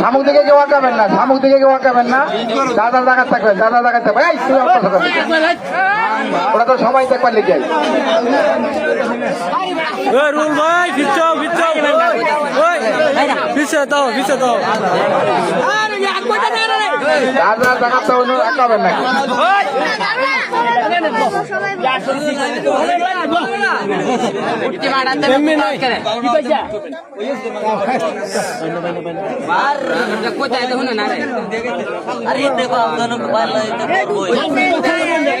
শামুক দিকে কেউ আঁকাবেন না শামুক দিকে কেউ আঁকাবেন না। দাদা জায়গা থাকবে দাদা জায়গা থাকবে। ওরা তো সবাই দেখবার লিখে রুল ভাই দাও দাও। আর দেখাতে অন্য রাখাবেন নাকি কোথায় দেখুন না। রে আরে দেখো আপনার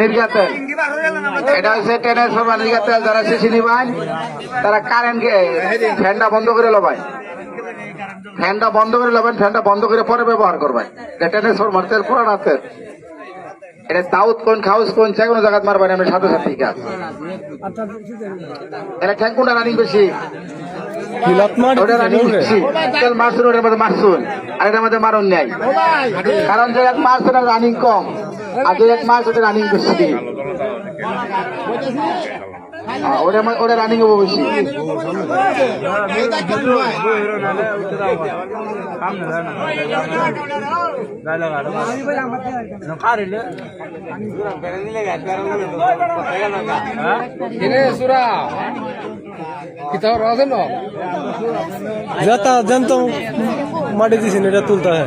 নির্যাতন। যারা শিশি নিবান তারা কারেন্ট ফ্যানটা বন্ধ করে লবাই। ফ্যানটা বন্ধ করে লবেন ফ্যানটা বন্ধ করে পরে ব্যবহার করবেন এটা ট্রান্সফরমার তেল পুরান এটা দাউদ কোন খাউস কোন যে কোনো জায়গায় মারবেন আমি সাথে সাথে ঠিক আছে এটা ঠ্যাং কোনটা রানিং বেশি ওটা রানিং বেশি। মারছুন ওটার মধ্যে মারছুন আর এটার মধ্যে মারুন নেই। কারণ যে এক মাস ওটা রানিং কম। আর যে এক মাস ওটা রানিং বেশি। ওটা ওটা রানিং হব বেশি জানতো মাটি দিছেন এটা তুলতে হয়।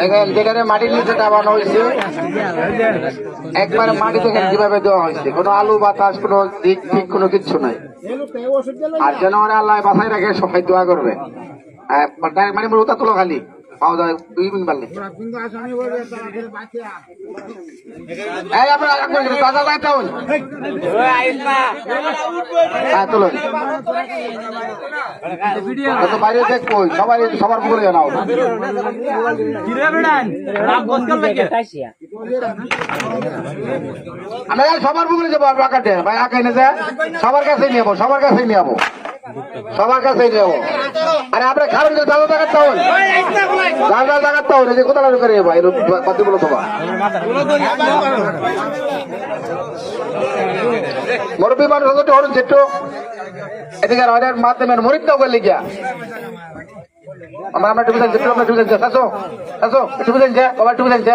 দেখেন, যেখানে মাটির নিচে টাবানো হয়েছে, একবার মাটি দেখেন কীভাবে দেওয়া হয়েছে? কোনো আলু, বাতাস, কোনো দিক ঠিক কোনো কিচ্ছু নাই। আর যেন ওরা আল্লাহ বাসায় রাখে, সবাই দোয়া করবে। ডাইরেক্ট মানে ওটা তুলো খালি। পাওয়া যায় দুই মিনিট পারলে এই আপনারা একবার দাদা দায়িত্ব হন হ্যাঁ তুলুন। তো বাইরে দেখব সবাই সবার পুকুরে জানাও আমরা সবার পুকুরে যাব আঁকাতে ভাই আঁকাই না যায় সবার কাছেই নিয়ে যাব সবার কাছেই নিয়ে যাব। সবার নিয়ে যাব। আরে আমরা খাবেন যে দাদা দেখাতে হন দাদা হন এই যে কোথাও করে ভাই কত বলো তোমার মুরব্বী মানুষ হতো হরুন চেট্টু এদিকে রয়ের মাধ্যমে মরিত দাও করলে গিয়া। আমরা আমরা টুপি জানছে আমরা জানছে আসো আসো টুপি জানছে কবার টুপি জানছে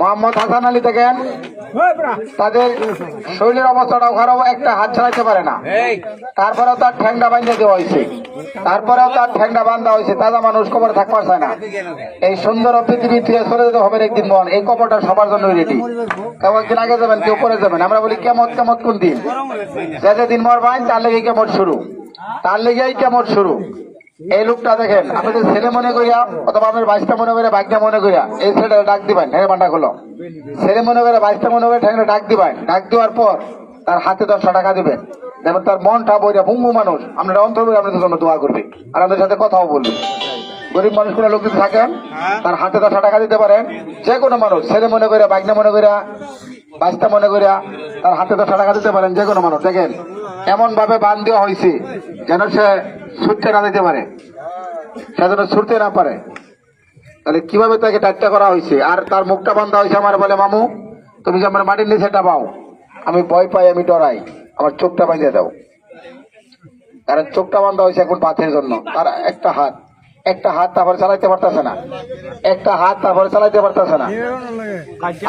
মোহাম্মদ হাসান আলী দেখেন। তাদের শরীরের অবস্থাটা খারাপ একটা হাত ছাড়াইতে পারে না। তারপরেও তার ঠ্যাংটা বাঁধে দেওয়া হয়েছে। তারপরেও তার ঠ্যাংটা বান্ধা হয়েছে। তাজা মানুষ কবর থাকতে পারছে না। এই সুন্দর পৃথিবী থেকে চলে যেতে হবে একদিন মন। এই কবরটা সবার জন্য রেডি কেউ একদিন আগে যাবেন কেউ পরে যাবেন। আমরা বলি কেমত কেমত কোন দিন? যে দিন মরবান তার লেগে কেমন শুরু। তার লেগেই কেমন শুরু। এই লোকটা দেখেন আপনাদের ছেলে মনে করিয়া অথবা আপনার বাইশটা মনে করে বাইকটা মনে করিয়া এই ছেলেটা ডাক দিবেন হ্যাঁ বান্ডা খোলো। ছেলে মনে করে বাইশটা মনে করে ঠ্যাংটা ডাক দিবেন। ডাক দেওয়ার পর তার হাতে দশটা টাকা দিবেন। যেমন তার মনটা বইরা ভুঙ্গু মানুষ আমরা অন্তর আপনাদের জন্য দোয়া করবে। আর আমাদের সাথে কথাও বলবে। গরিব মানুষ মানুষগুলো লোক যদি থাকেন তার হাতে দশটা টাকা দিতে পারেন। যে কোনো মানুষ ছেলে মনে করে বাইকটা মনে করিয়া বাইশটা মনে করিয়া তার হাতে দশটা টাকা দিতে পারেন, যে কোনো মানুষ। দেখেন এমন ভাবে বান দেওয়া হয়েছে যেন সে ছুটতে না দিতে পারে। সে যেন ছুটতে না পারে। তাহলে কীভাবে তাকে টাইটটা করা হয়েছে? আর তার মুখটা বান্ধা হয়েছে আমার বলে, মামু, তুমি যে আমার মাটির নিচে পাও আমি ভয় পাই, আমি ডরাই। আমার চোখটা বাঁধিয়ে দাও। কারণ চোখটা বান্ধা হয়েছে এখন পাথের জন্য, তার একটা হাত। একটা হাত তারপরে চালাইতে পারতেছে না। একটা হাত তারপরে চালাইতে পারতেছে না।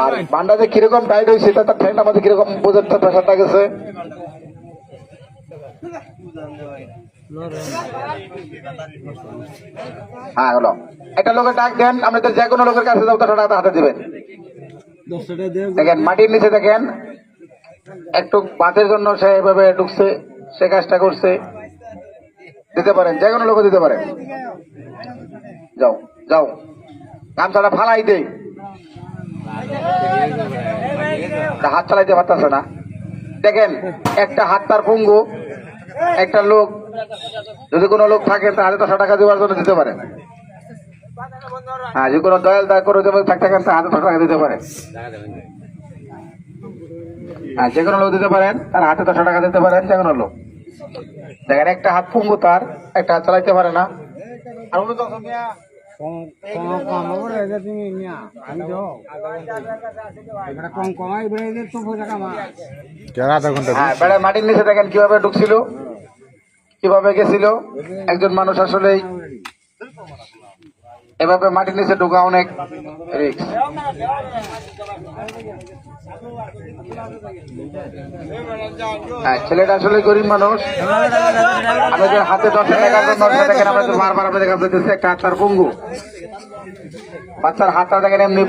আর বান্ডা যে কীরকম টাইট হয়েছে তার ঠ্যাংটা মধ্যে কীরকম বোঝার প্রেশারটা গেছে হ্যাঁ হলো। একটা লোকের ডাক দেন, আপনি তো যে কোনো লোকের কাছে যাও তার হাতে দিবেন। দেখেন, মাটির নিচে দেখেন, একটু বাঁধের জন্য সে এভাবে ঢুকছে, সে কাজটা করছে। দিতে পারেন, যে কোনো লোক দিতে পারেন। যাও যাও। গামছাটা ফালাই দে হাত চালাইতে পারতেছে না। দেখেন, একটা হাত তার পঙ্গু, একটা লোক। যদি কোনো লোক থাকে, তাহলে তো টাকা দেওয়ার জন্য দিতে পারে। হ্যাঁ যে কোনো দয়াল দয়া করে যদি থাকতে থাকেন, তাহলে তো টাকা দিতে পারে। হ্যাঁ যে কোনো লোক দিতে পারেন, তার হাতে দশ টাকা দিতে পারেন, যে কোনো লোক। দেখেন একটা হাত পঙ্গু তার একটা হাত চালাইতে পারে না। আর উনি তখন হ্যাঁ মাটির নিচে দেখেন কীভাবে ঢুকছিল কীভাবে গেছিল। একজন মানুষ আসলেই এভাবে মাটির নিচে ঢোকা অনেক রিস্ক হ্যাঁ ছেলেটা আসলে গরিব মানুষ। আমাদের হাতে দশ জন্য দেখেন আমরা তো বারবার আপনাদের কাছে একটা হাত তার পঙ্গু। বাচ্চার হাতটা দেখেন এমনি